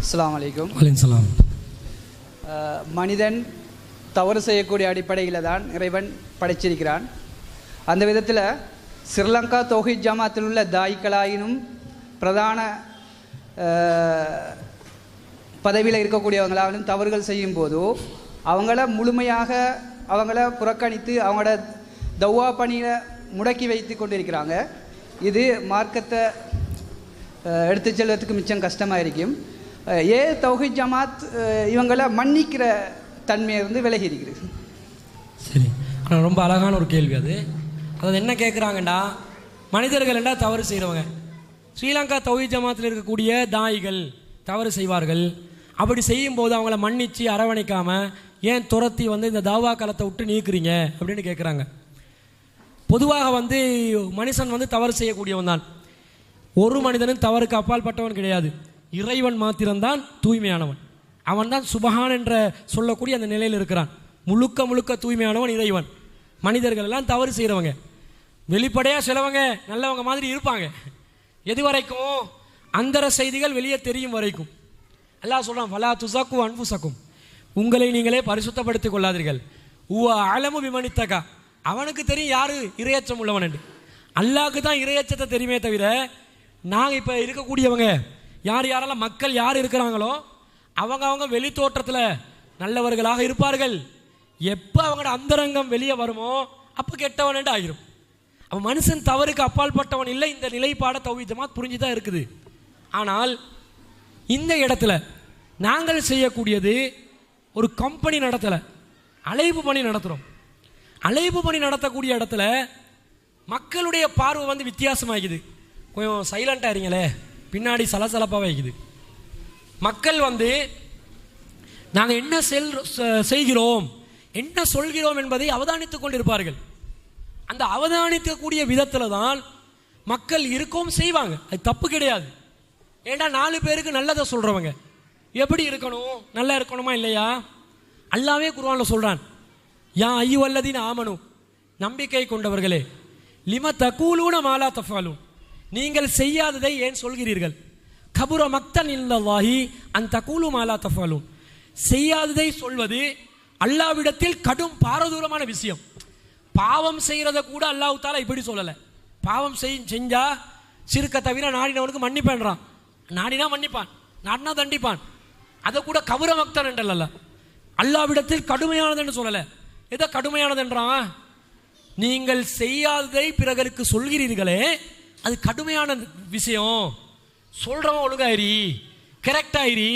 அலைக்கும் வலைக்கம் சலாம் அஹ், மனிதன் தவறு செய்யக்கூடிய அடிப்படையில் தான் இறைவன் படைச்சிருக்கிறான். அந்த விதத்தில் ஸ்ரீலங்கா தௌஹித் ஜமாத்தில் உள்ள தாய்க்களாயினும் பிரதான பதவியில் இருக்கக்கூடியவங்களாலும் தவறுகள் செய்யும் போதோ அவங்கள முழுமையாக அவங்கள புறக்கணித்து அவங்களோட தௌவா பணியை முடக்கி வைத்து கொண்டிருக்கிறாங்க. இது மார்க்கத்தை அஹ், எடுத்துச் செல்வதற்கு மிச்சம் கஷ்டமாக இருக்கும். ஏ தௌஹி ஜமாத் இவங்களை இவங்கள மன்னிக்கிற தன்மையிலிருந்து விலகி இருக்கிறது சரி. ஆனால் ரொம்ப அழகான ஒரு கேள்வி அது. அதாவது என்ன கேட்குறாங்கண்டா மனிதர்கள் என்ன தவறு செய்கிறவங்க ஸ்ரீலங்கா தௌஹி ஜமாத்தில் இருக்கக்கூடிய தாயிகள் தவறு செய்வார்கள். அப்படி செய்யும்போது அவங்கள மன்னிச்சு அரவணைக்காமல் ஏன் துரத்தி வந்து இந்த தாவா காலத்தை விட்டு நீக்குறீங்க? அப்படின்னு கேட்குறாங்க பொதுவாக வந்து மனுஷன் வந்து தவறு செய்யக்கூடியவன் தான். ஒரு மனிதனும் தவறுக்கு அப்பால் பட்டவன் கிடையாது. இறைவன் மாத்திரம்தான் தூய்மையானவன். அவன் தான் சுபஹான் என்ற சொல்லக்கூடிய அந்த நிலையில் இருக்கிறான். முழுக்க முழுக்க தூய்மையானவன் இறைவன். மனிதர்கள் எல்லாம் தவறு செய்கிறவங்க வெளிப்படையாக சிலவங்க நல்லவங்க மாதிரி இருப்பாங்க. எது வரைக்கும் அந்தர செய்திகள் வெளியே தெரியும் வரைக்கும். எல்லாம் சொல்கிறான் வலா ஃபலா அன்பு சக்கும் உங்களை நீங்களே பரிசுத்தப்படுத்திக் கொள்ளாதீர்கள். உவ அலமு விமனித்தகா அவனுக்கு தெரியும் யாரு இரையச்சம் உள்ளவன் என்று. தான் இரையச்சத்தை தெரியுமே தவிர நாங்கள் இப்போ இருக்கக்கூடியவங்க யார் யாரெல்லாம் மக்கள் யார் இருக்கிறாங்களோ அவங்க அவங்க வெளி தோற்றத்தில் நல்லவர்களாக இருப்பார்கள். எப்போ அவங்களோட அந்தரங்கம் வெளியே வருமோ அப்போ கெட்டவன் ஆகிரும் அவன் மனுஷன் தவறுக்கு அப்பாற்பட்டவன் இல்லை இந்த நிலைப்பாட தௌஹீத் புரிஞ்சு தான் இருக்குது. ஆனால் இந்த இடத்துல நாங்கள் செய்யக்கூடியது ஒரு கம்பெனி நடத்தலை அழைப்பு பணி நடத்துகிறோம் அழைப்பு பணி நடத்தக்கூடிய இடத்துல மக்களுடைய பார்வை வந்து வித்தியாசமாகிது. கொஞ்சம் சைலண்ட்டாக இருங்களே பின்னாடி சலசலப்பாக வைக்குது மக்கள் வந்து நாங்கள் என்ன செல் செய்கிறோம் என்ன சொல்கிறோம் என்பதை அவதானித்துக் கொண்டிருப்பார்கள். அந்த அவதானிக்கக்கூடிய விதத்தில் தான் மக்கள் இருக்கவும் செய்வாங்க. அது தப்பு கிடையாது. ஏண்டா நாலு பேருக்கு நல்லதை சொல்கிறவங்க எப்படி இருக்கணும்? நல்லா இருக்கணுமா இல்லையா? அல்லாவே குருவானில் சொல்கிறான் யா ஐயோ அல்லதின் ஆமனும் நம்பிக்கை கொண்டவர்களே லிம தக்கூலூன மாலா தஃபாலும் நீங்கள் செய்யாததை ஏன் சொல்கிறீர்கள்? கபுர மக்தன் இல்லல்லாஹி அந்த கூலும் அலா தஃபாலும் செய்யாததை சொல்வது அல்லாவிடத்தில் கடும் பாரதூரமான விஷயம். பாவம் செய்கிறத கூட அல்லாஹ் தாலா இப்படி சொல்லலை. பாவம் செய் செஞ்சா சிறுக்க தவிர நாடினவனுக்கு மன்னிப்பேன்றான். நாடினா மன்னிப்பான். நாடினா தண்டிப்பான். அதை கூட கபுர மக்தன் என்றல்ல அல்லாவிடத்தில் கடுமையானதுன்னு சொல்லலை. ஏதோ கடுமையானதுன்றான்? நீங்கள் செய்யாததை பிறகருக்கு சொல்கிறீர்களே அது கடுமையான விஷயம். சொல்கிறவன் ஒழுங்காயிரி கரெக்டாயிரி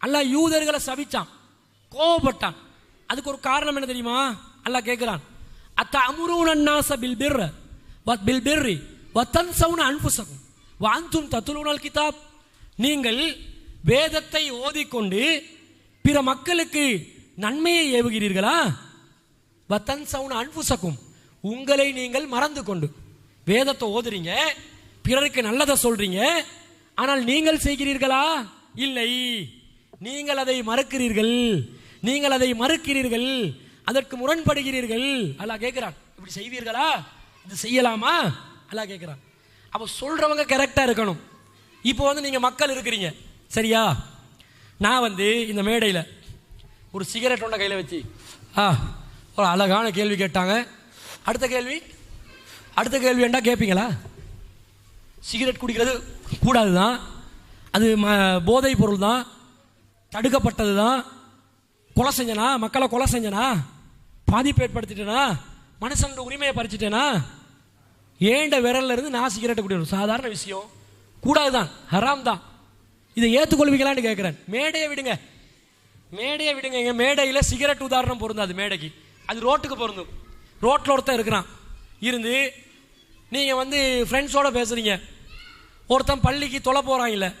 அல்லாஹ் யூதர்களை சபிச்சான் கோவப்பட்டான் அதுக்கு ஒரு காரணம் என்ன தெரியுமா? அல்லாஹ் கேட்குறான் அத்த அமுரூன் பில் பிர் வத் பில் பிர்ரி வத்தன் சவுன அன்புசகும் வாந்தும் தத்துலூனல் கிதாப். நீங்கள் வேதத்தை ஓதிக்கொண்டு பிற மக்களுக்கு நன்மையை ஏவுகிறீர்களா? வத்தன் சவுன அன்புசக்கும் உங்களை நீங்கள் மறந்து கொண்டு. வேதத்தை ஓதுறீங்க பிறருக்கு நல்லதை சொல்றீங்க ஆனால் நீங்கள் செய்கிறீர்களா? இல்லை. நீங்கள் அதை மறக்கிறீர்கள். நீங்கள் அதை மறுக்கிறீர்கள். அதற்கு முரண்படுகிறீர்கள். அல்லா கேட்கிறான் இப்படி செய்வீர்களா? இது செய்யலாமா? அல்லா கேட்கிறான். அப்போ சொல்றவங்க கரெக்டாக இருக்கணும். இப்போ வந்து நீங்கள் மக்கள் இருக்கிறீங்க. சரியா? நான் வந்து இந்த மேடையில் ஒரு சிகரெட் ஒன்றை கையில் வச்சு ஆ ஒரு அழகான கேள்வி கேட்டாங்க. அடுத்த கேள்வி? அடுத்த கேள்வி என்ன கேட்பீங்களா சிகரெட் குடிக்கிறது கூடாது தான் அது ம போதைப் பொருள் தான் தடுக்கப்பட்டது தான் கொலை செஞ்சனா? மக்களை கொலை செஞ்சனா? பாதிப்பு ஏற்படுத்திட்டேனா மனுஷனோட உரிமையை பறிச்சிட்டேனா? ஏண்ட விரல்ல இருந்து நான் சிகரெட்டை குடிக்கணும்? சாதாரண விஷயம். கூடாது தான் ஹராம் தான் இதை ஏற்றுக்கொள்வீங்களான்னு கேட்குறேன் மேடையை விடுங்க. மேடையை விடுங்க. எங்க மேடையில் சிகரெட் உதாரணம் பொருந்தாது மேடைக்கு. அது ரோட்டுக்கு பொருந்தும். ரோட்டில் ஒருத்தன் இருக்கிறான். இருந்து நீங்கள் வந்து ஃப்ரெண்ட்ஸோடு பேசுகிறீங்க ஒருத்தன் பள்ளிக்கு தொலை போகிறாங்கல்ல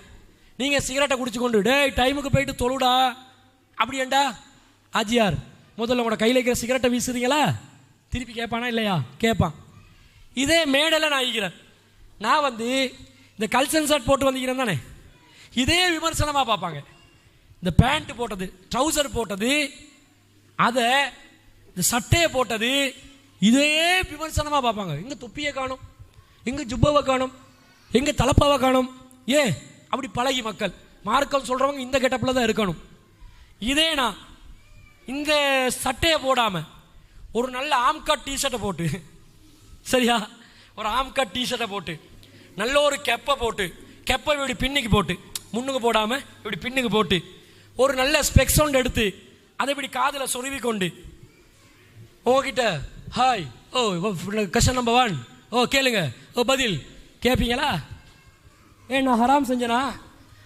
நீங்கள் சிகரெட்டை குடிச்சு கொண்டு டேய் டைமுக்கு போயிட்டு தொழுடா. அப்படியேண்டா? ஆஜியார் முதல்ல உங்களோட கையில் இருக்கிற சிகரெட்டை வீசுறீங்களா? திருப்பி கேட்பானா இல்லையா? கேட்பான். இதே மேடையில் நான் இருக்கிறேன். நான் வந்து இந்த கல்சன் ஷர்ட் போட்டு வந்திருக்கிறேன் தானே? இதே விமர்சனமாக பார்ப்பாங்க. இந்த பேண்ட் போட்டது ட்ரௌசர் போட்டது அதை இந்த சட்டையை போட்டது இதே விமர்சனமாக பார்ப்பாங்க. எங்கே தொப்பியை காணும்? எங்கே ஜுப்பாவை காணும்? எங்கே தலப்பாவை காணும்? ஏன்? அப்படி பழகி மக்கள். மார்க்கம் சொல்கிறவங்க இந்த கெட்டப்பில் தான் இருக்கணும். இதே நான் இந்த சட்டையை போடாமல் ஒரு நல்ல ஆம்கட் டிஷர்ட்டை போட்டு சரியா? ஒரு ஆம்கட் டிஷர்ட்டை போட்டு நல்ல ஒரு கெப்பை போட்டு கெப்பை இப்படி பின்னுக்கு போட்டு முன்னுக்கு போடாமல் இப்படி பின்னுக்கு போட்டு ஒரு நல்ல ஸ்பெக்ஸ் ஒன்று எடுத்து அதை இப்படி காதில் சொருவி கொண்டு உங்ககிட்ட ஹாய் ஓ கொஷன் நம்பர் ஒன் ஓ கேளுங்க. ஓ பதில். கேட்பீங்களா ஏ நான் ஹராம் செஞ்சனா?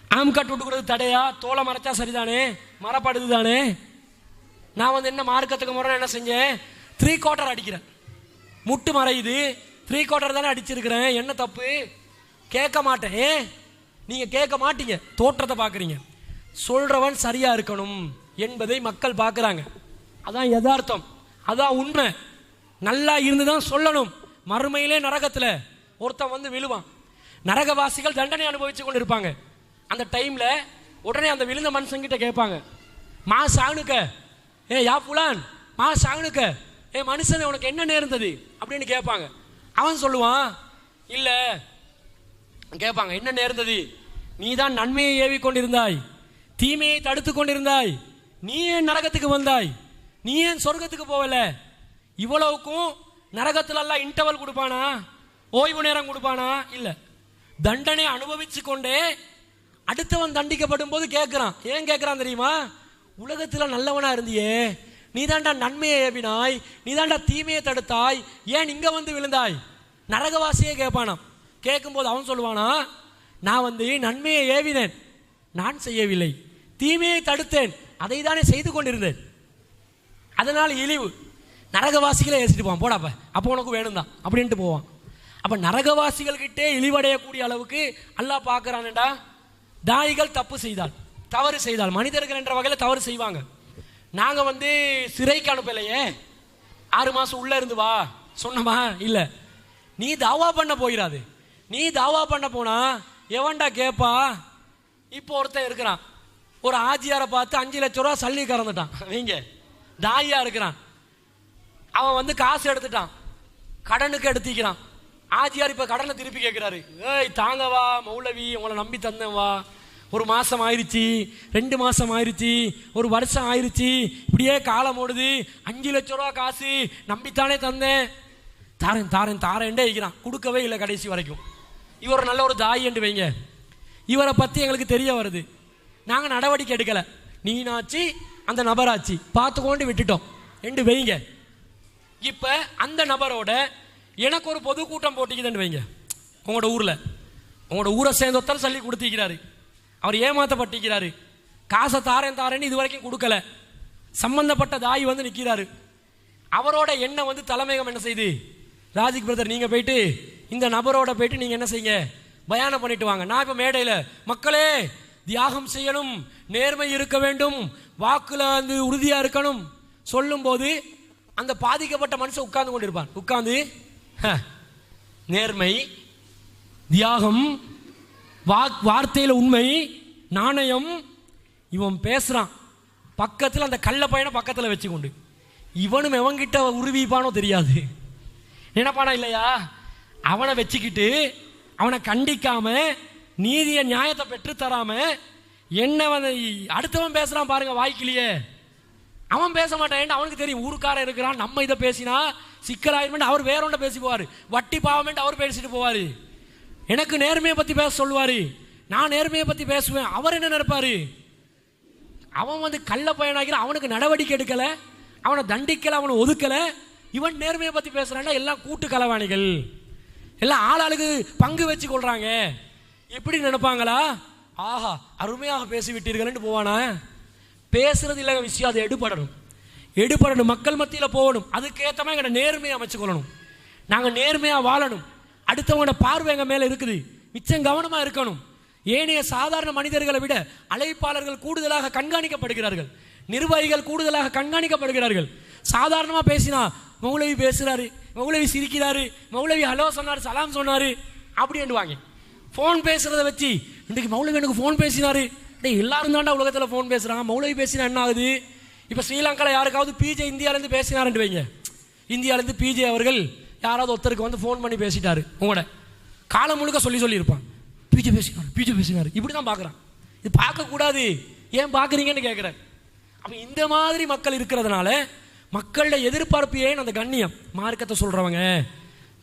ஆம் கட் விட்டுக்கிறது தடையா? தோலை மறைச்சா சரிதானே? மரப்படுது தானே நான் வந்து என்ன மார்க்கத்துக்கு முறை என்ன செஞ்சேன்? த்ரீ குவார்ட்டர் அடிக்கிறேன். முட்டு மறையுது. த்ரீ குவார்ட்டர் தானே அடிச்சிருக்கிறேன். என்ன தப்பு? கேட்க மாட்டேன். ஏ? நீங்கள் கேட்க மாட்டீங்க. தோற்றத்தை பார்க்குறீங்க. சொல்கிறவன் சரியாக இருக்கணும் என்பதை மக்கள் பார்க்குறாங்க. அதான் யதார்த்தம். அதான் உண்மை. நல்லா இருந்து தான் சொல்லணும். மறுமையிலே நரகத்தில் ஒருத்தன் வந்து விழுவான். நரகவாசிகள் தண்டனை அனுபவிச்சு கொண்டு இருப்பாங்க அந்த டைமில் உடனே அந்த விழுந்த மனுஷங்கிட்ட கேட்பாங்க. மா சாணுக்க. ஏ யா புலான். மா சாணுக்க. ஏ மனுஷன் உனக்கு என்ன நேர்ந்தது? அப்படின்னு கேட்பாங்க. அவன் சொல்லுவான் இல்லை. கேட்பாங்க என்ன நேர்ந்தது? நீ தான் நன்மையை ஏவி கொண்டிருந்தாய். தீமையை தடுத்து கொண்டிருந்தாய். நீ ஏன் நரகத்துக்கு வந்தாய்? நீ ஏன் சொர்க்கத்துக்கு போகல? இவ்வளவுக்கும் நரகத்திலெல்லாம் இன்டர்வல் கொடுப்பானா? ஓய்வு நேரம் கொடுப்பானா? இல்லை. தண்டனை அனுபவிச்சு கொண்டே அடுத்தவன் தண்டிக்கப்படும் போது கேட்குறான் ஏன் கேட்குறான் தெரியுமா? உலகத்தில் நல்லவனாக இருந்தியே. நீ தாண்டா நன்மையை ஏவினாய். நீ தாண்டா தீமையை தடுத்தாய். ஏன் இங்கே வந்து விழுந்தாய்? நரகவாசியே கேட்பானாம் கேட்கும்போது அவன் சொல்லுவானா நான் வந்து நன்மையை ஏவினேன். நான் செய்யவில்லை. தீமையை தடுத்தேன். அதை தானே செய்து கொண்டிருந்தேன். அதனால் இழிவு. நரகவாசிகளை ஏசிட்டு போவான். போடாப்ப அப்போ. உனக்கு வேணும் தான் அப்படின்ட்டு போவான். அப்போ நரகவாசிகள்கிட்டே இழிவடையக்கூடிய அளவுக்கு அல்லாஹ் பார்க்குறான்டா தாயிகள் தப்பு செய்தால் தவறு செய்தால் மனிதர்கள் என்ற வகையில் தவறு செய்வாங்க. நாங்கள் வந்து சிறைக்கு அனுப்பலையே. ஆறு மாதம் உள்ளே இருந்து வா. சொன்னமா? இல்லை. நீ தாவா பண்ண போயிடாது நீ தாவா பண்ண போனா எவன்டா கேட்பா இப்போ ஒருத்தன் இருக்கிறான். ஒரு ஆஜியாரை பார்த்து அஞ்சு லட்ச ரூபா சல்லி கறந்துட்டான். நீங்க தாயா இருக்கிறான். அவன் வந்து காசு எடுத்துட்டான். கடனுக்கு எடுத்திக்கிறான். ஆஜியார் இப்போ கடனை திருப்பி கேட்குறாரு ஏய் தாங்கவா மௌலவி உங்களை நம்பி தந்தேன் வா. ஒரு மாதம் ஆயிடுச்சு ரெண்டு மாதம் ஆயிடுச்சு ஒரு வருஷம் ஆயிடுச்சு இப்படியே காலம் ஓடுது. அஞ்சு லட்ச ரூபா காசு நம்பித்தானே தந்தேன். தாரேன் தாரேன் தாரேன்டே இருக்கிறான் கொடுக்கவே இல்லை கடைசி வரைக்கும். இவர் நல்ல ஒரு தாய் என்று வைங்க. இவரை பற்றி எங்களுக்கு தெரிய வருது. நாங்கள் நடவடிக்கை எடுக்கலை. நீனாச்சு அந்த நபராச்சு. பார்த்துக்கொண்டு விட்டுட்டோம். ரெண்டு வைங்க. இப்போ அந்த நபரோட எனக்கு ஒரு பொதுக்கூட்டம் போட்டிக்குதுன்னு வைங்க. உங்களோட ஊரில். உங்களோட ஊரை சேர்ந்த ஒருத்தர் சொல்லி கொடுத்திருக்கிறாரு. அவர் ஏமாத்தப்பட்டிருக்கிறாரு. காசை தாரேன் தாரேன்னு இது வரைக்கும் கொடுக்கல. சம்பந்தப்பட்ட தாய் வந்து நிற்கிறாரு அவரோட எண்ணம் வந்து தலைமையகம் என்ன செய்யுது ராஜிக் பிரதர் நீங்கள் போயிட்டு இந்த நபரோட போயிட்டு நீங்கள் என்ன செய்யுங்க? பயானம் பண்ணிட்டு வாங்க. நான் இப்போ மேடையில் மக்களே தியாகம் செய்யணும் நேர்மை இருக்க வேண்டும் வாக்கில் வந்து உறுதியாக இருக்கணும். சொல்லும்போது அந்த பாதிக்கப்பட்ட மனுஷன் உட்கார்ந்து கொண்டு இருப்பான் உட்கார்ந்து "ஹ, நேர்மை தியாகம் வாக் வார்த்தையில் உண்மை நாணயம் இவன் பேசுகிறான் பக்கத்தில் அந்த கள்ள பையனை பக்கத்தில் வச்சுக்கொண்டு. இவனும் எவன்கிட்ட உருவிப்பானோ தெரியாது. நினைப்பானா இல்லையா? அவனை வச்சுக்கிட்டு அவனை கண்டிக்காம நீதியை நியாயத்தை பெற்றுத்தராம என்ன அடுத்தவன் பேசுகிறான் பாருங்க வாய்க்கிலேயே அவன் பேச மாட்டான் அவனுக்கு தெரியும் ஊருக்காரன் இருக்கிறான் நம்ம இதை பேசினா சிக்கலாயிருமெண்ட் அவர் வேற ஒன்றை பேசி போவார் வட்டி பாவமெண்ட் அவர் பேசிட்டு போவார். எனக்கு நேர்மையை பற்றி பேச சொல்லுவார். நான் நேர்மையை பற்றி பேசுவேன். அவர் என்ன நினைப்பார்? அவன் வந்து கள்ள பயனாகிற அவனுக்கு நடவடிக்கை எடுக்கலை. அவனை தண்டிக்கலை அவனை ஒதுக்கலை. இவன் நேர்மையை பற்றி பேசுகிறான்னா எல்லாம் கூட்டு கலவாணிகள். எல்லாம் ஆளாளுக்கு பங்கு வச்சு கொள்கிறாங்க எப்படி நினைப்பாங்களா? ஆஹா அருமையாக பேசிவிட்டீர்கள்னு போவானா? பேசுறது இல்லைங்க விஷயம் அது எடுபடணும். எடுபடணும் மக்கள் மத்தியில் போகணும். அதுக்கேற்ற மாதிரி எங்களை நேர்மையை அமைச்சுக்கொள்ளணும். நாங்கள் நேர்மையாக வாழணும். அடுத்தவங்களோட பார்வை எங்கள் மேலே இருக்குது? மிச்சம் கவனமாக இருக்கணும். ஏனைய சாதாரண மனிதர்களை விட அழைப்பாளர்கள் கூடுதலாக கண்காணிக்கப்படுகிறார்கள். நிர்வாகிகள் கூடுதலாக கண்காணிக்கப்படுகிறார்கள். சாதாரணமாக பேசினா மௌலவி பேசுகிறாரு மௌலவி சிரிக்கிறாரு மௌலவி ஹலோ சொன்னார் சலாம் சொன்னார் அப்படின்னுவாங்க ஃபோன் பேசுகிறத வச்சு இன்றைக்கு மௌலவி எனக்கு ஃபோன் பேசினாரு டே எல்லாரும் தாண்டா உலகத்தில் ஃபோன் பேசுகிறாங்க மௌலவி பேசினா என்ன ஆகுது? இப்போ ஸ்ரீலங்காவில் யாருக்காவது பிஜே இந்தியாவிலேருந்து பேசினாருன்ட்டு வைங்க. இந்தியாவிலேருந்து பிஜே அவர்கள் யாராவது ஒருத்தருக்கு வந்து ஃபோன் பண்ணி பேசிட்டாரு உங்களோட. காலம் முழுக்க சொல்லி சொல்லியிருப்பான். பிஜே பேசினார் பிஜே பேசினார். இப்படி தான் பார்க்குறான். இது பார்க்கக்கூடாது ஏன் பார்க்குறீங்கன்னு கேட்குறேன் அப்போ இந்த மாதிரி மக்கள் இருக்கிறதுனால மக்களோட எதிர்பார்ப்பு ஏன் அந்த கண்ணியம்? மார்க்கத்தை சொல்கிறவங்க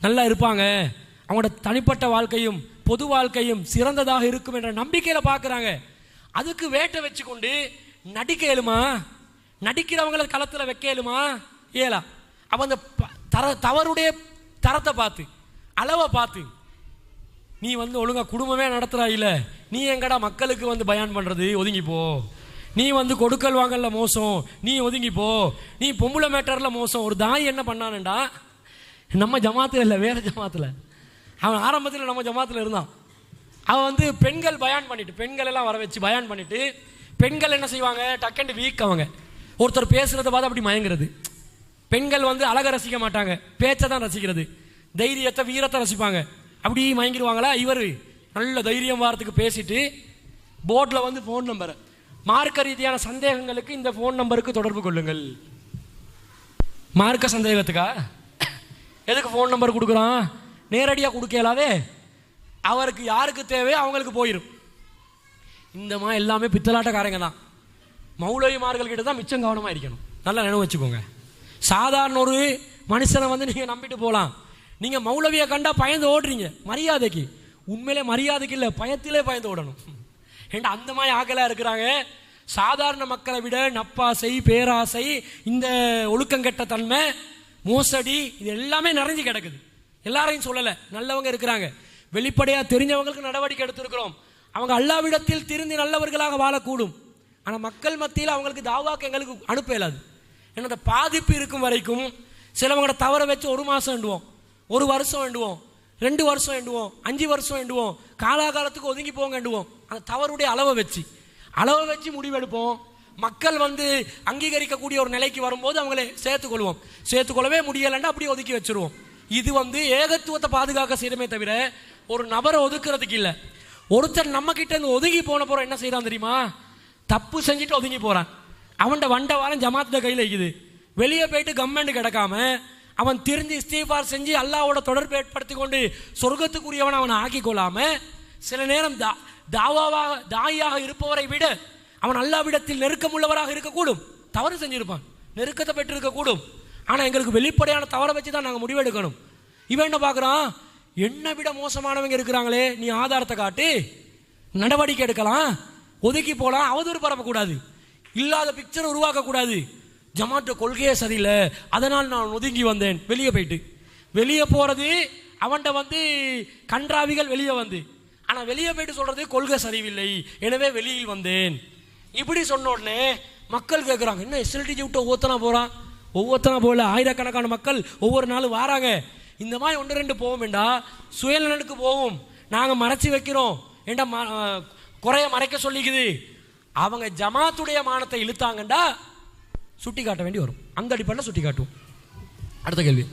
நல்லா இருப்பாங்க. அவங்களோட தனிப்பட்ட வாழ்க்கையும் பொது வாழ்க்கையும் சிறந்ததாக இருக்கும் என்ற நம்பிக்கையில் பார்க்குறாங்க. அதுக்கு வேட்டை வச்சுக்கொண்டு நடிக்க இயலுமா நடிக்கிறவங்களை களத்தில் வைக்க இயலுமா ஏலா. அப்போ அந்த தர தவறுடைய தரத்தை பார்த்து அளவை பார்த்து நீ வந்து ஒழுங்கா குடும்பமே நடத்துறா இல்லை. நீ எங்கடா மக்களுக்கு வந்து பயான் பண்ணுறது ஒதுங்கி போ. நீ வந்து கொடுக்கல் வாங்கல்ல மோசம். நீ ஒதுங்கி போ. நீ பொம்பளை மேட்டரில் மோசம். ஒரு தாய் என்ன பண்ணானுண்டா? நம்ம ஜமாத்துல இல்லை வேறு ஜமாத்துல. அவன் ஆரம்பத்தில் நம்ம ஜமாத்துல இருந்தான். அவன் வந்து பெண்கள் பயான் பண்ணிட்டு பெண்கள் எல்லாம் வர வச்சு பயான் பண்ணிட்டு பெண்கள் என்ன செய்வாங்க? டக்குன்னு வீக் அவங்க. ஒருத்தர் பேசுகிறத பார்த்து அப்படி மயங்குறது. பெண்கள் வந்து அழக ரசிக்க மாட்டாங்க. பேச்சை தான் ரசிக்கிறது. தைரியத்தை வீரத்தை ரசிப்பாங்க. அப்படி மயங்கிடுவாங்களா? இவர் நல்ல தைரியம் வாரத்துக்கு பேசிட்டு போர்டில் வந்து ஃபோன் நம்பர் மார்க்க ரீதியான சந்தேகங்களுக்கு இந்த ஃபோன் நம்பருக்கு தொடர்பு கொள்ளுங்கள். மார்க்க சந்தேகத்துக்கா? எதுக்கு ஃபோன் நம்பர் கொடுக்குறான்? நேரடியாக கொடுக்க அவருக்கு யாருக்கு தேவையோ அவங்களுக்கு போயிடும் இந்த மாதிரி எல்லாமே பித்தலாட்டக்காரங்க தான். மௌலவிமார்கள் கிட்ட தான் மிச்சம் கவனமாக இருக்கணும். நல்லா நினைவு வச்சுக்கோங்க. சாதாரண ஒரு மனுஷனை வந்து நீங்கள் நம்பிட்டு போகலாம் நீங்கள் மௌலவியை கண்டா பயந்து ஓடுறீங்க. மரியாதைக்கு. உண்மையிலே மரியாதைக்கு இல்லை பயத்திலே பயந்து ஓடணும். ஏன்டா அந்த மாதிரி ஆக்கலாக இருக்கிறாங்க? சாதாரண மக்களை விட நப்பாசை பேராசை இந்த ஒழுக்கங்கெட்ட தன்மை மோசடி இது எல்லாமே நிறைஞ்சு கிடக்குது. எல்லாரையும் சொல்லலை. நல்லவங்க இருக்கிறாங்க. வெளிப்படையாக தெரிஞ்சவங்களுக்கு நடவடிக்கை எடுத்திருக்கிறோம். அவங்க அல்லாவிடத்தில் திருந்தி நல்லவர்களாக வாழக்கூடும். ஆனால் மக்கள் மத்தியில் அவங்களுக்கு தாவாக்கு எங்களுக்கு அனுப்ப இயலாது. ஏன்னா அந்த பாதிப்பு இருக்கும் வரைக்கும் சிலவங்கள தவற வச்சு ஒரு மாதம் வேண்டுவோம் ஒரு வருஷம் வேண்டுவோம் ரெண்டு வருஷம் வேண்டுவோம் அஞ்சு வருஷம் வேண்டுவோம் காலாகாலத்துக்கு ஒதுங்கி போங்க வேண்டுவோம் அந்த தவறுடைய அளவை வச்சு. அளவை வச்சு முடிவெடுப்போம். மக்கள் வந்து அங்கீகரிக்கக்கூடிய ஒரு நிலைக்கு வரும்போது அவங்களை சேர்த்துக்கொள்வோம் சேர்த்துக்கொள்ளவே முடியலைன்னா அப்படியே ஒதுக்கி வச்சிருவோம். இது வந்து ஏகத்துவத்தை பாதுகாக்க செய்யறமே தவிர ஒரு நபரை ஒதுக்குறதுக்கு இல்லை. ஒருத்தர் நம்ம கிட்ட இருந்து ஒதுங்கி போன போற என்ன செய்யறான் தெரியுமா? தப்பு செஞ்சுட்டு ஒதுங்கி போறான். அவன்கிட்ட வண்ட வாரம் ஜமாத்த கையில் இருக்குது. வெளியே போயிட்டு கவர்மெண்ட் கிடக்காம அவன் திருந்தி இஸ்தீஃபார் செஞ்சு அல்லாவோட தொடர்பு ஏற்படுத்தி கொண்டு சொர்க்கத்துக்குரியவன் அவனை ஆக்கி கொள்ளாம சில நேரம் தா தாவாவாக தாயாக இருப்பவரை விட அவன் அல்லாவிடத்தில் நெருக்கமுள்ளவராக இருக்கக்கூடும். தவறு செஞ்சிருப்பான். நெருக்கத்தை பெற்றிருக்கக்கூடும். ஆனால் எங்களுக்கு வெளிப்படையான தவறை வச்சு தான் நாங்கள் முடிவெடுக்கணும். இவன் என்ன பார்க்குறான் என்னை விட மோசமானவங்க இருக்கிறாங்களே நீ ஆதாரத்தை காட்டு. நடவடிக்கை எடுக்கலாம். ஒதுக்கி போகலாம் அவதூறு பரப்பக்கூடாது. இல்லாத பிக்சர் உருவாக்கக்கூடாது. ஜமாட்டோ கொள்கையே சரியில்லை. அதனால் நான் ஒதுங்கி வந்தேன். வெளியே போயிட்டு. வெளியே போகிறது அவன்கிட்ட வந்து கன்றாவிகள் வெளியே வந்து. ஆனால் வெளியே போயிட்டு சொல்கிறது கொள்கை சரியில்லை. எனவே வெளியில் வந்தேன். இப்படி சொன்ன உடனே மக்கள் கேட்குறாங்க என்ன எஸ்எல்டிஜி விட்டு ஒவ்வொருத்தனா போகிறான் ஒவ்வொருத்தனா போகல. ஆயிரக்கணக்கான மக்கள் ஒவ்வொரு நாளும் வாராங்க. இந்த மாதிரி ஒன்று ரெண்டு போவோம் வேண்டா சுயநலனுக்கு போவோம். நாங்கள் மறைச்சி வைக்கிறோம். ஏண்டா ம- குறைய மறைக்க சொல்லிக்குது. அவங்க ஜமாத்துடைய மானத்தை இழுத்தாங்கண்டா சுட்டி காட்ட வேண்டி வரும். அந்த அடிப்படையில் சுட்டி காட்டுவோம் அடுத்த கேள்வி.